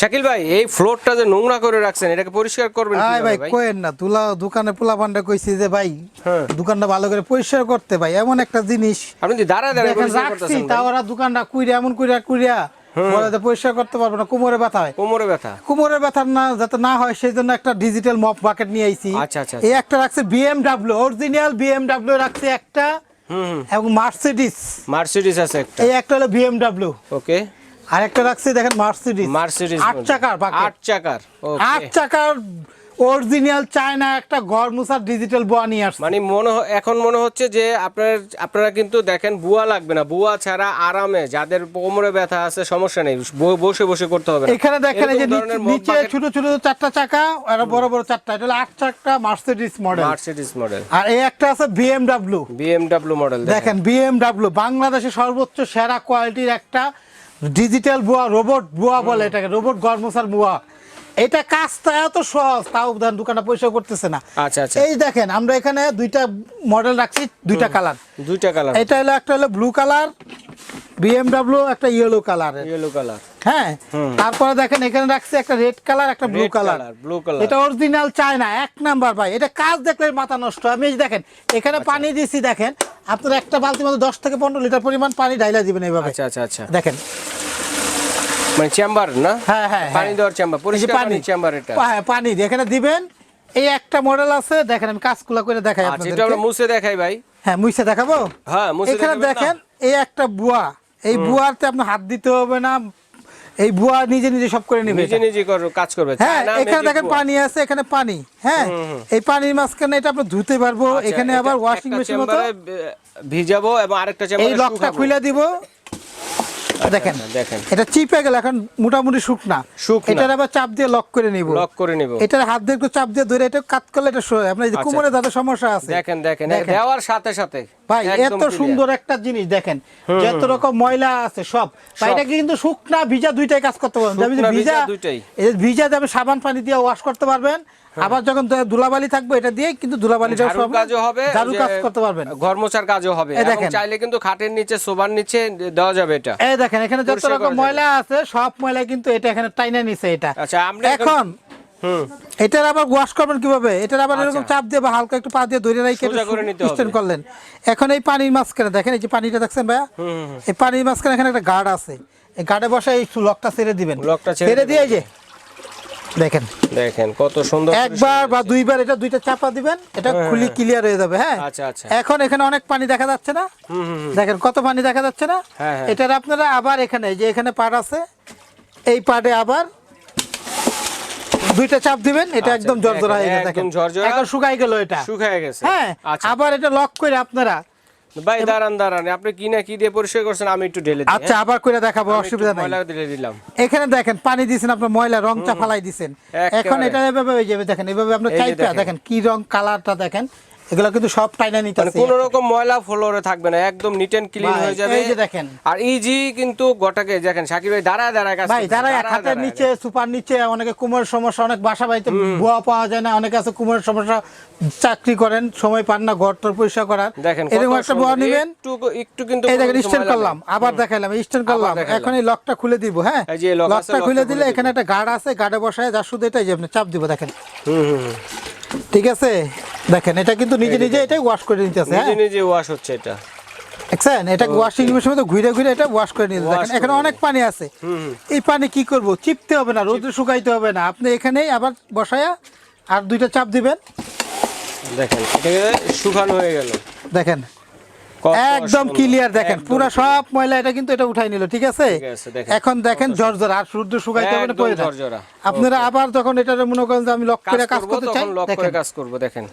শাকিল ভাই এই ফ্লোরটা যে নোংরা করে রাখছেন এটাকে পরিষ্কার করবেন ভাই ভাই? কোয়েন না তুলা দোকানে পোলা পান্ডা কইছি যে ভাই হ্যাঁ। দোকানটা ভালো করে পরিষ্কার করতে ভাই এমন একটা জিনিস। আপনি দেখেন পরিষ্কার রাখছি তা ওরা দোকানটা কুইরা এমন কুইরা কুইরা বলে পরিষ্কার করতে পারব না কোমরে ব্যথা হয়। কোমরে ব্যথা। কোমরে ব্যথা না যাতে না হয় সেই জন্য একটা ডিজিটাল মপ বাকেট নিয়ে আইছি। আচ্ছা, আচ্ছা, এই একটা রাখছে বিএমডাব্লিউ অরিজিনাল বিএমডাব্লিউ রাখছে একটা এবং মার্সিডিস মার্সিডিস আছে একটা। এই একটা হলো বিএমডাব্লিউ ওকে আর একটা রাখছে দেখেন মার্সিডিস মার্সিডিস আট চাকার আট চাকার আট চাকার অরিজিনাল চায়না একটা ঘর মুসার ডিজিটাল বোয়া নিয়ে আসছে। মানে মনে এখন মনে হচ্ছে যে আপনার আপনারা কিন্তু দেখেন বুয়া লাগবে না। বুয়া ছাড়া আরামে যাদের কোমরে ব্যথা আছে সমস্যা নেই বসে বসে করতে হবে এখানে দেখেন এই যে নিচে ছোট ছোট চারটা চাকা আর বড় বড় চারটা। এটা আট চারটা মার্সিডিস মডেল মার্সিডিস মডেল আর এই একটা আছে বিএমডাব্লিউ বিএমডব্লিউ মডেল দেখেন। বিএমডাব্লিউ বাংলাদেশের সর্বোচ্চ সেরা কোয়ালিটির একটা ডিজিটাল বুয়া রোবট বুয়া বলে এটাকে রোবট গরমসার বুয়া। এটা কাজটা এত সহজ তাও দেন দোকানটা পয়সা করতেছে না। আচ্ছা আচ্ছা। এই দেখেন আমরা এখানে দুইটা মডেল রাখছি দুইটা কালার দুইটা কালার এটা হলো একটা হলো ব্লু কালার বিএমডাব্লিউ একটা ইয়েলো কালারের ইয়েলো কালার হ্যাঁ? তারপরে দেখেন এখানে রাখছি একটা রেড কালার একটা ব্লু কালার blue color। এটা অরিজিনাল চায়না এক নাম্বার ভাই। এটা কাজ দেখলে মাথা নষ্ট। হয়। আমি দেখেন এখানে আচ্ছা। পানি দিছি দেখেন। আপনার একটা বালতির মধ্যে দশ থেকে পনেরো লিটার পরিমাণ পানি ঢাইলা দিবেন এইভাবে। আচ্ছা আচ্ছা আচ্ছা। দেখেন মানে চেম্বার না? হ্যাঁ হ্যাঁ পানি দেওয়ার চেম্বার পরিষ্কার পানি। চেম্বার এটা। হ্যাঁ পানি এখানে দিবেন এই একটা মডেল আছে দেখেন আমি কাজগুলো করে দেখাই আচ্ছা এটা আমরা মুছে দেখাই ভাই। হ্যাঁ মুইসে দেখাবো? হ্যাঁ মুছে এখানে দেখেন এই একটা বুয়া। এই বুয়াতে আপনার হাত দিতে হবে না। এই বুয়া নিজে নিজে সব করে নেবে নিজে নিজে করো কাজ করবে। হ্যাঁ এখানে দেখেন পানি আছে এখানে পানি। হ্যাঁ এই পানির মাঝখানে এটা ধুতে পারব। আচ্ছা, এখানে আবার ওয়াশিং মেশিন মতো। চেম্বারে, ভিজাবো এবং আরেকটা এই লকটা খুলে দিব। দেখেন। আচ্ছা, দেখেন। এটা চিপে গেল এখন মোটামুটি শুকনা। শুকনা। এটার আবার চাপ দিয়ে লক করে নিব। লক করে নিব। এটার হাত দিয়ে একটু চাপ দিয়ে ধরে এটা কাট করলে এটা আপনার যে আচ্ছা। কোমরে যাদের সমস্যা আছে। দেখেন দেখেন। দেওয়ার সাথে সাথে ভাই এত সুন্দর একটা জিনিস দেখেন। যত রকম ময়লা আছে সব। ভাই এটা কিন্তু শুকনা ভিজা দুইটাই কাজ করতে পারবেন। ভিজা দুইটাই। এই ভিজা যাবে সাবান পানি দিয়ে ওয়াশ করতে পারবেন আবার যখন ধুলাবালি থাকবে এটা দিয়ে কিন্তু ধুলাবালিটা ঝাড়ুর সব কাজও হবে ঝাড়ু কাজ করতে পারবেন। ঘরমোছার কাজও হবে। দেখেন। চাইলে কিন্তু খাটের নিচে সোবার নিচে দেওয়া যাবে এটা। এই দেখেন এখানে যত রকম ময়লা আছে সব ময়লা কিন্তু এটা এখানে টাইনা নিছে এটা। আচ্ছা আমরা এখন এটার আবার ওয়াশ করবেন কীভাবে? এটার আবার এরকম আচ্ছা। চাপ দিয়ে বা হালকা একটু পা দিয়ে ধরে রাখি নিতে করলেন। এখন এই পানির মাঝখানে দেখেন এই যে পানিটা দেখছেন ভাইয়া? এই পানির মাঝখানে এখানে একটা গার্ড আছে। এই গার্ডে বসে এই লকটা ছেড়ে দিবেন। লকটা ছেড়ে ছেড়ে দিয়ে যে দেখেন। দেখেন কত সুন্দর একবার বা দুইবার এটা দুইটা চাপা দিবেন এটা খুলি ক্লিয়ার হয়ে যাবে হ্যাঁ? আচ্ছা, আচ্ছা। এখন এখানে অনেক পানি দেখা যাচ্ছে না? দেখেন কত পানি দেখা যাচ্ছে না? হ্যাঁ, হ্যাঁ। এটার আপনারা আবার এখানে যে এখানে পাট আছে এই পাটে আবার দুইটা চাপ দিবেন এটা আচ্ছা, একদম জর্জরা হয়ে গেছে। এখন শুকাই গেল এটা। শুকায় গেছে। হ্যাঁ আচ্ছা। আবার এটা লক করে আপনারা ভাই দাঁড়ান দাঁড়ান আপনি কি না কি দিয়ে পরিষ্কার করছেন আমি একটু ঢেলে দিই আচ্ছা আবার করে দেখাবো হ্যাঁ? অসুবিধা নাই। ময়লা ঢেলে দিলাম। এখানে দেখেন পানি দিয়েছেন আপনার ময়লা রংটা ফালাই দিয়েছেন এখন এটা এভাবে হয়ে যাবে দেখেন এভাবে আপনি দেখেন। দেখেন কি রং কালারটা দেখেন। এগুলো কিন্তু সব টাইনা নিতে মানে কোন রকম ময়লা ফ্লোরে থাকবে না একদম নিট এন্ড ক্লিন হয়ে যাবে। এই যে দেখেন। আর ইজি কিন্তু গোটাকে দেখেন সাকিব ভাই দাঁড়ায় দাঁড়ায় কাজ ভাই দাঁড়ায় হাতের নিচে সুপার নিচে অনেকে কুমোরের সমস্যা অনেক বাসা বাড়িতে বুয়া পাওয়া যায় না অনেকে আছে কুমোরের সমস্যা চাকরি করেন সময় পান না ঘর টর পরিষ্কার করার। দেখেন এরকম একটা বুয়া নেবেন। একটু একটু কিন্তু এই দেখেন স্ট্যান্ড করলাম আবার দেখাইলাম স্ট্যান্ড করলাম। এখন এই লকটা খুলে দিব হ্যাঁ? এই যে lock আছে, লকটা খুলে দিলে এখানে একটা গার্ড আছে গার্ডে বসায় যা শুধু এটাই যে আপনি চাপ দিব দেখেন। হুম। ঠিক আছে? দেখেন এটা কিন্তু নিজে নিজে এটাই ওয়াশ করে নিতে আছে হ্যাঁ? নিজে নিজে ওয়াশ হচ্ছে এটা। দেখছেন এটা ওয়াশিং মেশিনের মধ্যে ঘুরে ঘুরে এটা ওয়াশ করে নিতে দেখেন এখানে অনেক পানি আছে। এই পানি কি করব? চিপতে হবে না রোদে শুকাইতে হবে না। আপনি এখানেই আবার বসায়া আর দুইটা চাপ দিবেন। দেখেন এটাকে শুকানো হয়ে গেল। দেখেন একদম ক্লিয়ার দেখেন। পুরো সব ময়লা এটা কিন্তু এটা উঠাই নিল ঠিক আছে। এখন দেখেন জর্জর আর সূর্য শুকাইতে হবে না। আপনারা আবার যখন এটা মনে করেন যে আমি লক করে কাজ করতে চাই লক করে কাজ করব দেখেন।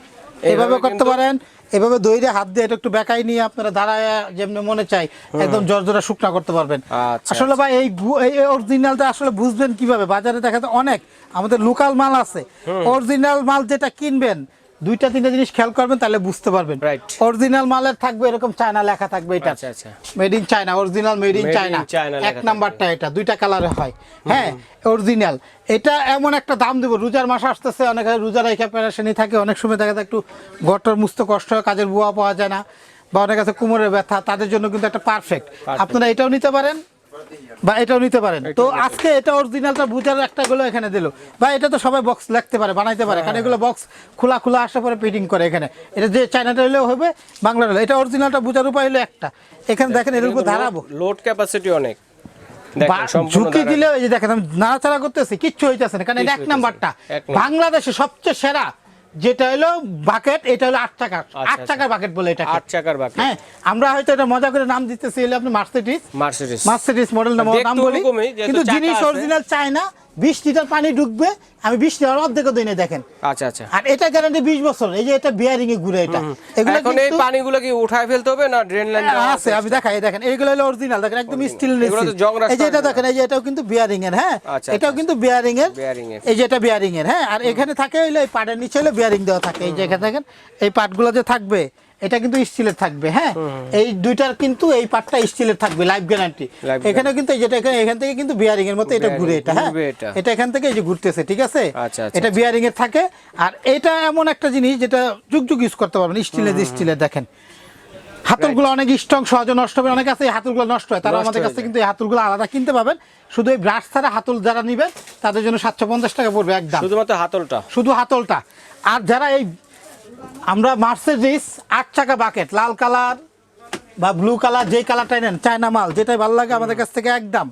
এভাবে করতে পারেন। এভাবে দইরে হাত দিয়ে এটা একটু বেকাই নিয়ে আপনারা দাঁড়ায় যেমনি মনে চাই একদম জর্জরা শুকনা করতে পারবেন। আচ্ছা, আসলে ভাই এই এই অরিজিনালটা আসলে বুঝবেন কীভাবে? বাজারে দেখা যায় অনেক আমাদের লোকাল মাল আছে। অরিজিনাল মাল যেটা কিনবেন দুইটা তিনটা জিনিস খেয়াল করবেন তাহলে বুঝতে পারবেন. অরিজিনাল মালের থাকবে এরকম চায়না লেখা থাকবে এটা। আচ্ছা আচ্ছা। Made in China original made in China এক। নাম্বারটা এটা দুইটা কালারে হয়। হ্যাঁ অরিজিনাল এটা এমন একটা দাম দেবো রোজার মাস আসতেছে অনেক রোজার রেখে প্যারাশানি থাকে অনেক সময় দেখা যায় একটু গটর মুছতে কষ্ট হয় কাজের বুয়া পাওয়া যায় না বা অনেক আছে কোমরের ব্যথা তাদের জন্য কিন্তু একটা পারফেক্ট আপনারা এটাও নিতে পারেন বা এটাও নিতে পারেন। তো আজকে এটা অরিজিনালটা বুঝার একটা গুলো এখানে দিল। বা এটা তো সবাই বক্স লিখতে পারে বানাইতে পারে। কারণ এগুলো বক্স খোলা খোলা আসার পরে ফিটিং করে এখানে। এটা যে চায়নাটা হলেও হবে বাংলাটা হলে এটা অরিজিনালটা বুঝার উপায় হলো একটা। এখানে দেখেন এর উপর দাঁড়াবো লোড ক্যাপাসিটি অনেক। দেখেন সম্পূর্ণ ঝুঁকি দিলে এই যে দেখেন আমি নাড়াচাড়া করতেছি কিচ্ছু হইতেছে না কারণ এটা এক নাম্বারটা। বাংলাদেশে সবচেয়ে সেরা যেটা হলো বাকেট এটা হলো আট টাকার আট আচ্ছা। টাকার বাকেট বলে এটা আট চাকার বাকেট হ্যাঁ আমরা হয়তো এটা মজা করে নাম দিতেছি হলো আপনি মার্সিডিস মার্সিডিস মার্সিডিস মডেল নাম বলি। কিন্তু জিনিস অরিজিনাল চায় না বিশ লিটার পানি ঢুকবে আমি বিশ লিটার অর্ধেকও দিই না দেখেন। আচ্ছা আচ্ছা। আর এটা গ্যারান্টি বিশ বছর। এই যে এটা বিয়ারিং এ ঘুরে এটা। এগুলো এখন এই পানিগুলো কি উঠায় ফেলতে হবে না ড্রেন লাইন আছে আমি দেখাই দেখেন। এইগুলো হলো অরিজিনাল দেখেন একদম স্টিল এগুলো তো জং রাস্তা এই যে এটা দেখেন এই যে এটাও কিন্তু বিয়ারিং এর হ্যাঁ? আচ্ছা, এটাও আচ্ছা, কিন্তু বিয়ারিং এর। এই যে এটা বিয়ারিং এর হ্যাঁ? আর এখানে থাকে হইল এই পাটের নিচে হলো বিয়ারিং দেওয়া থাকে। এই যে এখানে দেখেন এই পাটগুলো যে থাকবে এটা কিন্তু স্টিলের থাকবে হ্যাঁ? এই দুইটার কিন্তু এই পাটটা স্টিলের থাকবে লাইফ গ্যারান্টি এখানে কিন্তু যেটা এখানে এখান থেকে কিন্তু বিয়ারিং এর মতো এটা ঘুরে এটা হ্যাঁ? এটা। এখান থেকে এই যে ঘুরতেছে ঠিক আছে? আচ্ছা, আচ্ছা, এটা বিয়ারিং এর থাকে। আর এটা এমন একটা জিনিস যেটা যুগ যুগ ইউজ করতে পারবেন স্টিলের স্টিলের দেখেন। হাতুলগুলো অনেক স্ট্রং সহজে নষ্ট হবে অনেক আছে এই হাতুলগুলো নষ্ট হয়। তারা আমাদের কাছে কিন্তু এই হাতুলগুলো আলাদা কিনতে পাবেন শুধু এই ব্রাশ ছাড়া হাতুল যারা নিবেন তাদের জন্য সাতশো পঞ্চাশ টাকা পড়বে একদম। শুধুমাত্র হাতলটা? শুধু হাতলটা। আর যারা এই আমরা মার্সিডিস আট চাকা বাকেট লাল কালার বা ব্লু কালার যেই কালারটাই নেন চায়না মাল যেটাই ভালো লাগে আমাদের কাছ থেকে একদম।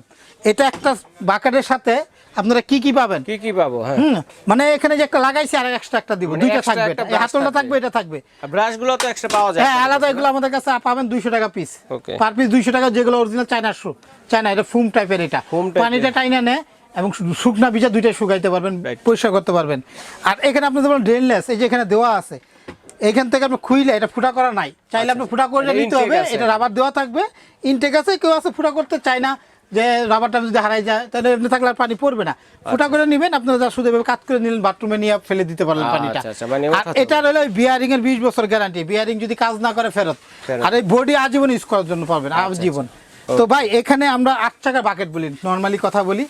এটা একটা বাকেটের সাথে আপনারা কি কি পাবেন? কি কি পাবো? হ্যাঁ। মানে এখানে যে একটা লাগাইছি আর এক্সট্রা একটা দিব মানে দুইটা থাকবে এই হাতলটা থাকবে। এটা থাকবে। ব্রাশগুলো তো এক্সট্রা পাওয়া যায়। হ্যাঁ আলাদা এগুলো আমাদের কাছে পাবেন দুইশো টাকা পিস. পার পিস দুইশো টাকা যেগুলো অরিজিনাল চায়না শু চায়না এটা ফুম টাইপের এটা। পানিটা টাইনা নেয় এবং শুকনা ভিজা দুইটাই শুকাইতে পারবেন. পরিষ্কার করতে পারবেন। আর এখানে আপনি যেমন ড্রেনলেস এই যে এখানে দেওয়া আছে এখান থেকে আপনি খুইলে এটা ফুটা করা নাই। চাইলে আপনি ফুটা করে নিতে হবে। এটা রাবার দেওয়া থাকবে। ইনটেক আছে কেউ আছে ফুটা করতে চায় না যে রাবারটা যদি হারাই যায় তাহলে এমনি থাকলে আর পানি পড়বে না। ফুটা করে নেবেন আপনারা যা শুধু কাট করে নিলেন বাথরুমে নিয়ে ফেলে দিতে পারলেন আচ্ছা, পানিটা। আচ্ছা, মানে আর এটা হলো বিয়ারিং এর বিশ বছর গ্যারান্টি বিয়ারিং যদি কাজ না করে ফেরত। আর এই বডি আজীবন ইউজ করার জন্য পারবেন আজীবন। তো ভাই এখানে আমরা আট টাকা বাকেট বলি নর্মালি কথা বলি।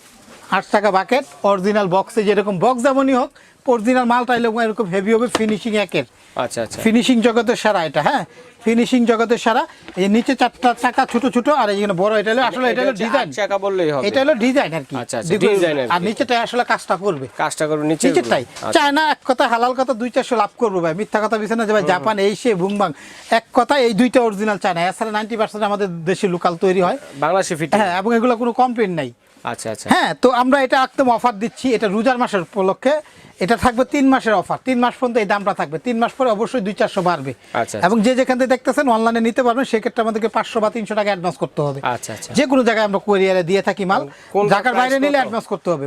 আট টাকা বাকেট অরিজিনাল বক্সে যেরকম বক্স যেমনই হোক অরিজিনাল মালটা এরকম এরকম হেভি হবে ফিনিশিং একের। আচ্ছা আচ্ছা। ফিনিশিং জগতের সারা এটা হ্যাঁ? ফিনিশিং জগতের সারা। এই নিচে চারটা চাকা ছোট ছোট আর এইখানে বড় এটা হলো আসলে এটা হলো ডিজাইন চাকা বললেই হবে। এটা হলো ডিজাইন আর কি। আচ্ছা, আচ্ছা, দ্বিগুণ- design আর। নিচেটা আসলে কাজটা করবে। কাজটা করব নিচে নিচেরটাই চায় না এক কথা হালাল কথা দুই চারশো লাভ করব ভাই। মিথ্যা কথা বিছে না যে ভাই জাপান এই সে বুংবাং এক কথা এই দুইটা অরিজিনাল চায় না এছাড়া নাইনটি পার্সেন্ট আমাদের দেশে লোকাল তৈরি হয়। বাংলাদেশে ফিট হ্যাঁ এবং এগুলো কোনো কমপ্লেন নাই। আচ্ছা আচ্ছা। হ্যাঁ তো আমরা এটা একদম অফার দিচ্ছি। এটা রোজার মাসের উপলক্ষে। এটা থাকবে তিন মাসের অফার তিন মাস পর্যন্ত এই দামটা থাকবে। তিন মাস পরে অবশ্যই দুই চারশো বাড়বে। আচ্ছা। এবং যে যেখান থেকে দেখতেছেন অনলাইনে নিতে পারবেন সেক্ষেত্রে আমাদেরকে পাঁচশো বা তিনশো টাকা অ্যাডভান্স করতে হবে। আচ্ছা আচ্ছা। যে কোনো জায়গায় আমরা কোরিয়ারে দিয়ে থাকি মাল ঢাকার বাইরে নিলে অ্যাডভান্স করতে হবে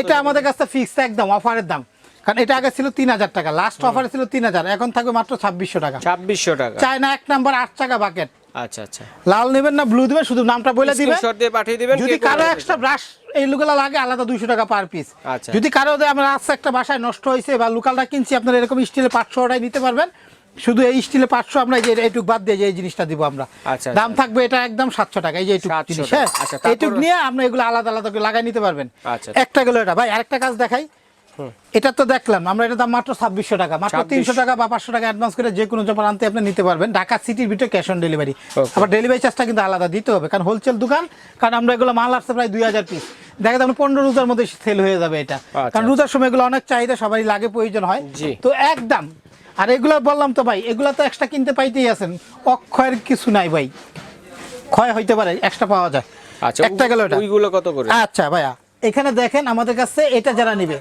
এটা আমাদের কাছে ফিক্সড একদম অফারের দাম। কারণ এটা আগে ছিল তিন হাজার টাকা লাস্ট অফারে ছিল তিন হাজার এখন থাকবে মাত্র ছাব্বিশশো টাকা। ছাব্বিশশো টাকা। চায়না এক নাম্বার আট টাকা বাকেট আচ্ছা আচ্ছা। লাল নেবেন না ব্লু দিবেন শুধু নামটা বলে দিবেন। দিয়ে পাঠিয়ে দিবেন যদি কারও এক্সট্রা ব্রাশ এইগুলো লাগে আলাদা দুইশো টাকা পার পিস আচ্ছা। যদি কারও আমরা আসছে একটা বাসায় নষ্ট হয়েছে বা লোকালটা কিনছি আপনারা এরকম স্টিলের পাঁচশো ওটাই নিতে পারবেন। শুধু এই স্টিলের পাঁচশো আমরা যে এইটুক বাদ দিয়ে যে এই জিনিসটা দিব আমরা। আচ্ছা, দাম থাকবে এটা একদম সাতশো টাকা এই যে এইটুক জিনিস হ্যাঁ? আচ্ছা, এইটুক নিয়ে আপনি এগুলো আলাদা আলাদা করে লাগাই নিতে পারবেন। আচ্ছা। একটা গেলো এটা। ভাই আরেকটা কাজ দেখাই। এটা তো দেখলাম আমরা এটা দাম মাত্র ছাব্বিশশো টাকা। মাত্র তিনশো টাকা বা পাঁচশো টাকা অ্যাডভান্স করে যে কোনো জমা আনতে আপনি নিতে পারবেন। ঢাকা সিটির ভিতরে ক্যাশ অন ডেলিভারি আবার ডেলিভারি চার্জটা কিন্তু আলাদা দিতে হবে কারণ হোলসেল দোকান কারণ আমরা এগুলো মাল আসছে প্রায় দুই হাজার পিস দেখা যাবে পনেরো রোজার মধ্যে সেল হয়ে যাবে এটা। আচ্ছা, কারণ রোজার সময় এগুলো অনেক চাহিদা সবারই লাগে প্রয়োজন হয়। তো একদম আর এগুলো বললাম তো ভাই এগুলো তো এক্সট্রা কিনতে পাইতেই আছেন। অক্ষয়ের কিছু নাই ভাই। ক্ষয় হইতে পারে এক্সট্রা পাওয়া যায়। আচ্ছা একটা গেল এটা। ওইগুলো কত করে? আচ্ছা ভাইয়া এখানে দেখেন আমাদের কাছে এটা যারা নিবে।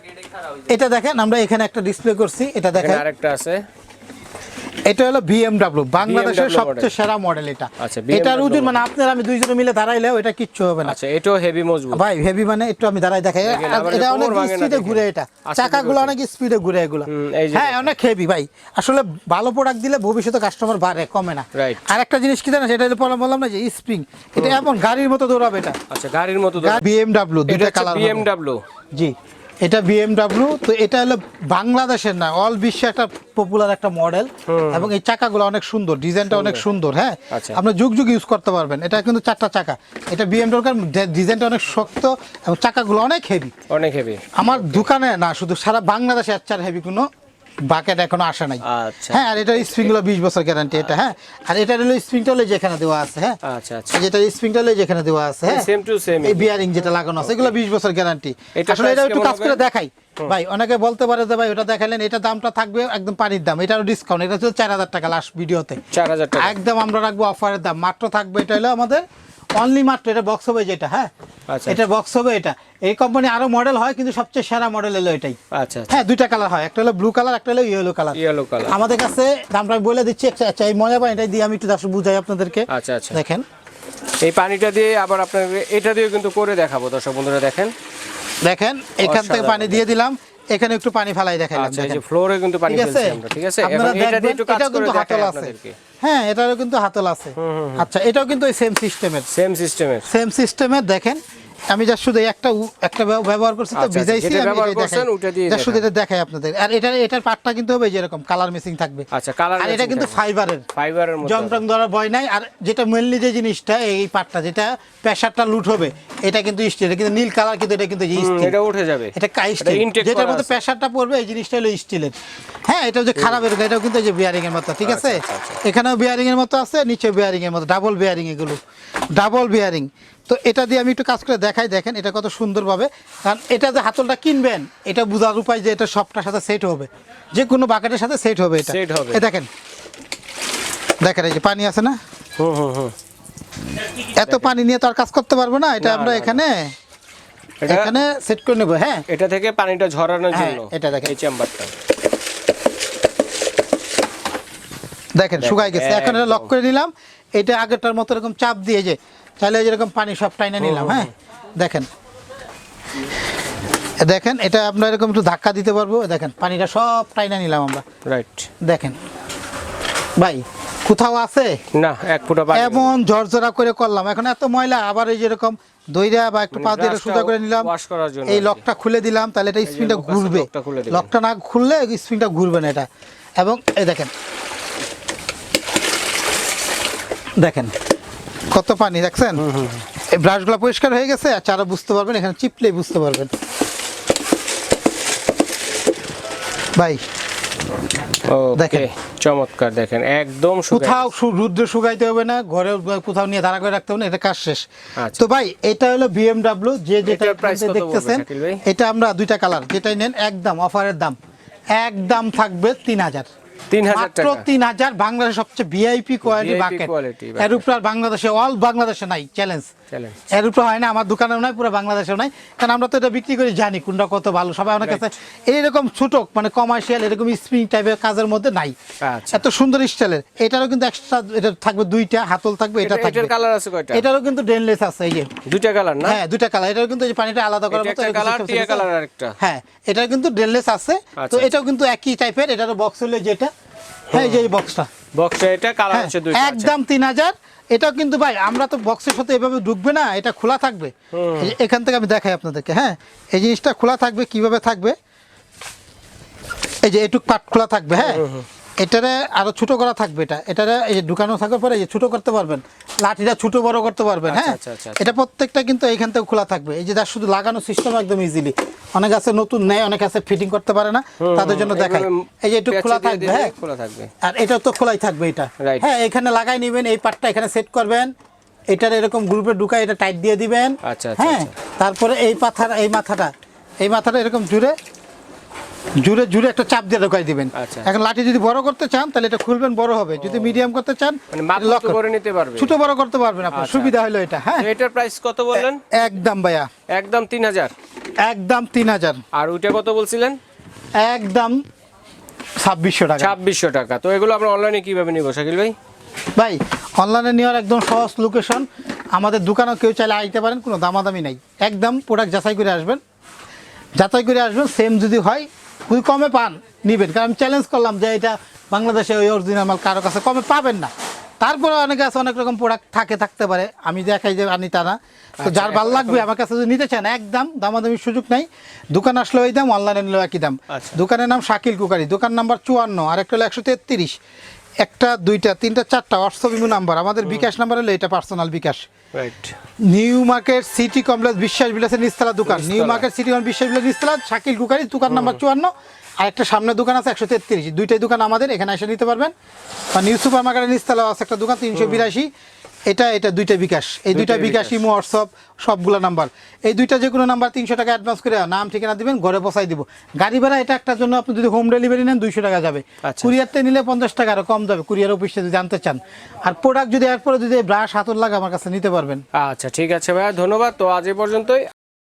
এটা দেখেন আমরা এখানে একটা ডিসপ্লে করছি এটা দেখেন। আরেকটা আছে। এটা হলো বিএমডব্লিউ বাংলাদেশের সবচেয়ে সেরা মডেল এটা। আচ্ছা, এটার ওজন মানে আপনার আমি দুইজনে মিলে দাঁড়াইলেও এটা কিচ্ছু হবে না। আচ্ছা এটাও হেভি মজবুত। ভাই হেভি মানে একটু আমি দাঁড়াই দেখাই। এটা অনেক স্পিডে ঘুরে এটা। চাকাগুলো অনেক স্পিডে ঘুরে এগুলো। হ্যাঁ অনেক হেভি ভাই। আসলে ভালো প্রোডাক্ট দিলে ভবিষ্যতে কাস্টমার বাড়ে কমে না. আর একটা জিনিস কি জানেন সেটা হলো বললাম বললাম না যে স্প্রিং এটা এমন গাড়ির মতো দৌড়াবে এটা। আচ্ছা গাড়ির মতো বিএমডব্লিউ দুইটা কালার বিএমডব্লিউ জি। এটা বিএমডাব্লিউ তো এটা হলো বাংলাদেশের না অল বিশ্বে একটা পপুলার একটা মডেল এবং এই চাকাগুলো অনেক সুন্দর ডিজাইনটা অনেক সুন্দর। হ্যাঁ? আচ্ছা। আপনি যুগ যুগ ইউজ করতে পারবেন এটা কিন্তু চারটা চাকা। এটা বিএমডাব্লিউ ডিজাইনটা অনেক শক্ত এবং চাকাগুলো অনেক হেভি অনেক হেভি আমার দোকানে না শুধু সারা বাংলাদেশে আর চার হেভি কোনো বাকেট এখনও আসে নাই। আচ্ছা। হ্যাঁ আর এটার স্প্রিং হলো বিশ বছর গ্যারান্টি এটা হ্যাঁ। আর এটার হলো স্প্রিংটা হলো যেখানে দেওয়া আছে হ্যাঁ। আচ্ছা আচ্ছা। যেটা স্প্রিংটা হলো যেখানে দেওয়া আছে হ্যাঁ। সেম টু সেম এই বিয়ারিং যেটা লাগানো আছে এগুলো বিশ বছর গ্যারান্টি আসলে এটা একটু কাজ করে দেখাই। ভাই অনেকে বলতে পারে যে ভাই ওটা দেখালেন এটা দামটা থাকবে একদম পানির দাম এটারও ডিসকাউন্ট এটা হচ্ছে চার হাজার টাকা লাস্ট ভিডিওতে চার হাজার টাকা। একদম আমরা রাখব অফারের দাম মাত্র থাকবে এটা হলো আমাদের অনলি মাত্র এটা বক্স হবে যেটা হ্যাঁ? আচ্ছা। এটা বক্স হবে এটা। এই কোম্পানি আরও মডেল হয় কিন্তু সবচেয়ে সেরা মডেল হলো এটাই। আচ্ছা হ্যাঁ দুইটা কালার হয়। একটা হলো ব্লু কালার একটা হলো ইয়েলো কালার ইয়েলো কালার আমাদের কাছে দামটা আমি বলে দিচ্ছি। আচ্ছা আচ্ছা এই মজা পাই এটাই দিয়ে আমি একটু দর্শক বুঝাই আপনাদেরকে। আচ্ছা আচ্ছা। দেখেন। এই পানিটা দিয়ে আবার আপনাকে এটা দিয়ে কিন্তু করে দেখাবো দর্শক বন্ধুরা দেখেন। দেখেন এখান থেকে পানি দিয়ে দিলাম। এখানে একটু পানি ফেলাই আচ্ছা এই দেখেন। যে ফ্লোরে কিন্তু পানি ফেলছি আমরা ঠিক আছে? আপনারা এটা দিয়ে একটু কাজ করে দেখাই আপনাদেরকে। হ্যাঁ এটারও কিন্তু হাতল আছে। আচ্ছা এটাও কিন্তু সেম সিস্টেমের সেম সিস্টেমের সেম সিস্টেমের দেখেন আমি যা শুধু একটা একটা ব্যবহার করছি তো আচ্ছা, আচ্ছা, ভিজাইছি আমি করছেন, দেখাই। ওটা দিয়ে যা শুধু এটা দেখাই আপনাদের। আর এটা এটার কিন্তু হবে যেরকম কালার মিসিং থাকবে। আচ্ছা কালার আর এটা কিন্তু ফাইবারের ফাইবারের টং ধরার ভয় নাই। আর যেটা মেনলি যে জিনিসটা এই যেটা প্রেসারটা লুট হবে এটা কিন্তু স্টিল কিন্তু নীল কালার কিন্তু এটা কিন্তু স্টিল এটা উঠে যাবে। এটা কাই স্টিল যেটার মধ্যে প্রেসারটা পড়বে এই জিনিসটা হলো স্টিলের হ্যাঁ এটা যে খারাপ এরকম এটাও কিন্তু যে বিয়ারিং এর মতো ঠিক আছে? আচ্ছা, আচ্ছা, এখানেও বিয়ারিং এর মতো আছে নিচে বিয়ারিং এর মতো ডাবল বিয়ারিং এগুলো। ডাবল বিয়ারিং তো এটা দিয়ে আমি একটু কাজ করে দেখাই দেখেন এটা কত সুন্দরভাবে। কারণ এটা যে হাতলটা কিনবেন এটা বোঝার উপায় যে এটা সবটার সাথে সেট হবে। যে কোনো বাকেটের সাথে সেট হবে এটা। Set হবে। এ দেখেন। দেখেন এই যে পানি আছে না? হুম হুম হুম এত পানি নিয়ে তো আর কাজ করতে পারব না এটা আমরা। এখানে এখানে সেট করে নেব হ্যাঁ। এটা থেকে পানিটা ঝরানোর হ্যাঁ, জন্য এটা দেখেন। এই চেম্বারটা দেখেন শুকাই গেছে। এখন এটা লক করে নিলাম। এটা আগেরটার মতো এরকম চাপ দিয়ে যে চাইলে যেরকম পানি সব টাইনে নিলাম হ্যাঁ? দেখেন। দেখেন এটা আমরা এরকম একটু ধাক্কা দিতে পারব। দেখেন পানিটা সব টাইনে নিলাম আমরা। রাইট দেখেন। ভাই কোথাও আছে? না এক ফুটা পানি এমন ঝরঝরা করে করলাম। এখন এত ময়লা আবার এই যেরকম দইরা বা একটু মানে পা দিয়ে সুতা করে নিলাম। wash করার জন্য এই লকটা খুলে দিলাম তাহলে এটা স্পিনটা ঘুরবে। লকটা না খুললে স্পিনটা ঘুরবে না এটা। এবং এই দেখেন দেখেন। কত পানি দেখছেন? এই ব্রাশগুলো পরিষ্কার হয়ে গেছে আর আরও বুঝতে পারবেন এখানে চিপলেই বুঝতে পারবেন। ভাই দেখেন। চমৎকার দেখেন একদম কোথাও রুদ্রে শুকাইতে হবে না ঘরে কোথাও নিয়ে দাঁড়া করে রাখতে হবে না এটা কাজ শেষ। আচ্ছা। তো ভাই এটা হলো বিএমডাব্লিউ যে যেটা দেখতেছেন এটা আমরা দুইটা কালার যেটাই নেন একদম অফারের দাম। একদম থাকবে তিন হাজার। মাত্র তিন হাজার বাংলাদেশের সবচেয়ে ভিআইপি কোয়ালিটি বাকেট। এর উপর বাংলাদেশে অল বাংলাদেশে নাই চ্যালেঞ্জ। হয় না আমার দোকানেও পুরো বাংলাদেশেও কারণ আমরা তো এটা বিক্রি জানি কোনটা কত ভালো। সবাই অনেক কাছে এইরকম ছোট মানে কমার্শিয়াল এরকম স্প্রিং টাইপের কাজের মধ্যে নাই। আচ্ছা। এত সুন্দর স্টাইলের এটারও কিন্তু এক্সট্রা এটা থাকবে দুইটা হাতল থাকবে এটা থাকবে। এটার কালার আছে কয়টা? এটারও কিন্তু ডেনলেস আছে এই যে। দুইটা কালার না? হ্যাঁ দুইটা কালার এটারও কিন্তু এই পানিটা আলাদা করার মতো কালার টিয়া কালার আরেকটা। হ্যাঁ কিন্তু ডেনলেস আছে। আচ্ছা। তো এটাও কিন্তু একই টাইপের এটারও বক্স হলে যেটা। হ্যাঁ যে বক্সটা বক্সটা এটা কালার হ্যাঁ, আছে দুইটা আচ্ছা। একদম 3000 এটা কিন্তু ভাই আমরা তো বক্সের সাথে এভাবে ঢুকবে না এটা খোলা থাকবে। এখান থেকে আমি দেখাই আপনাদেরকে হ্যাঁ? এই জিনিসটা খোলা থাকবে কীভাবে থাকবে? এই যে এটুক পাট খোলা থাকবে হ্যাঁ? এটারে আরও ছোট করা থাকবে এটা। এটারে এই যে ঢুকানো থাকার পরে এই ছোট করতে পারবেন। লাঠিটা ছোট বড় করতে পারবেন হ্যাঁ? আচ্ছা, আচ্ছা, আচ্ছা। এটা প্রত্যেকটা কিন্তু এইখান থেকে খোলা থাকবে। এই যে তার শুধু লাগানো সিস্টেম একদম ইজিলি অনেক আছে নতুন নেয় অনেক আছে ফিটিং করতে পারে না। তাদের জন্য দেখাই। এই যে একটু খোলা থাকবে হ্যাঁ? খোলা থাকবে। আর এটা তো খোলাই থাকবে এটা। হ্যাঁ এখানে লাগাই নেবেন এই পার্টটা এখানে সেট করবেন। এটার এরকম গ্রুপে ঢুকাই এটা টাইট দিয়ে দিবেন। আচ্ছা, আচ্ছা, হ্যাঁ? তারপরে এই পাথার এই মাথাটা এই মাথাটা এরকম জুড়ে জুড়ে জুড়ে একটা চাপ দিয়ে ঢুকাই দিবেন। আচ্ছা। এখন লাঠি যদি বড় করতে চান তাহলে এটা খুলবেন বড় হবে। যদি মিডিয়াম করতে চান মানে লক করে নিতে পারবে। ছোট বড় করতে পারবেন আপনার আচ্ছা। সুবিধা হলো এটা হ্যাঁ। এটার প্রাইস কত বললেন? একদম ভাইয়া। একদম তিন হাজার। একদম তিন হাজার। আর ওইটা কত বলছিলেন? একদম ছাব্বিশশো টাকা। ছাব্বিশশো টাকা। তো এগুলো আমরা অনলাইনে কীভাবে নিব শাকিল ভাই? ভাই অনলাইনে নেওয়ার একদম সহজ লোকেশন আমাদের দোকানেও কেউ চাইলে আইতে পারেন কোনো দামাদামি নাই। একদম প্রোডাক্ট যাচাই করে আসবেন। যাচাই করে আসবেন সেম যদি হয় খুবই কমে পান নিবেন। কারণ আমি চ্যালেঞ্জ করলাম যে এটা বাংলাদেশে ওই অরিজিনাল মাল কারও কাছে কমে পাবেন না। তারপরে অনেকে আছে অনেক রকম প্রোডাক্ট থাকে থাকতে পারে। আমি দেখাই যে আনি তা না। তো যার ভালো লাগবে আমার কাছে যদি নিতে চান একদম দামাদামির সুযোগ নাই। দোকান আসলে ওই দাম অনলাইনে নিলেও একই দাম। আচ্ছা। দোকানের নাম শাকিল কুকারি। দোকান নাম্বার চুয়ান্ন আর একটা হলো একশো তেত্রিশ। একটা দুইটা তিনটা চারটা হোয়াটসঅ্যাপ নাম্বার আমাদের বিকাশ নাম্বার হলো এটা personal bKash. New market city complex বিশ্বাস বিলাসের নিস্তলা দোকান new. Market city complex Biswas Bilas Nistala Shakil cookery দোকান নাম্বার চুয়ান্ন আর একটা সামনে দোকান আছে একশো তেত্রিশ। দুইটাই দোকান আমাদের এখানে এসে নিতে পারবেন। বা নিউ সুপার মার্কেটের নিস্তলা আছে একটা দোকান তিনশো বিরাশি। এটা এটা দুইটা বিকাশ। এই দুইটা বিকাশ। ইমো হোয়াটসঅ্যাপ সবগুলো নাম্বার। এই দুইটা যে কোনো নাম্বার তিনশো টাকা অ্যাডভান্স করে নাম ঠিকানা দিবেন ঘরে পৌঁছাই দিব। গাড়ি ভাড়া এটা একটার জন্য আপনি যদি হোম ডেলিভারি নেন দুইশো টাকা যাবে। আচ্ছা। কুরিয়ারতে নিলে পঞ্চাশ টাকা আরও কম যাবে। কুরিয়ার অফিসে যদি জানতে চান। আর প্রোডাক্ট যদি এরপরে যদি ব্রাশ হাতুর লাগে আমার কাছে নিতে পারবেন। আচ্ছা ঠিক আছে ভাইয়া ধন্যবাদ। তো আজ এ পর্যন্তই।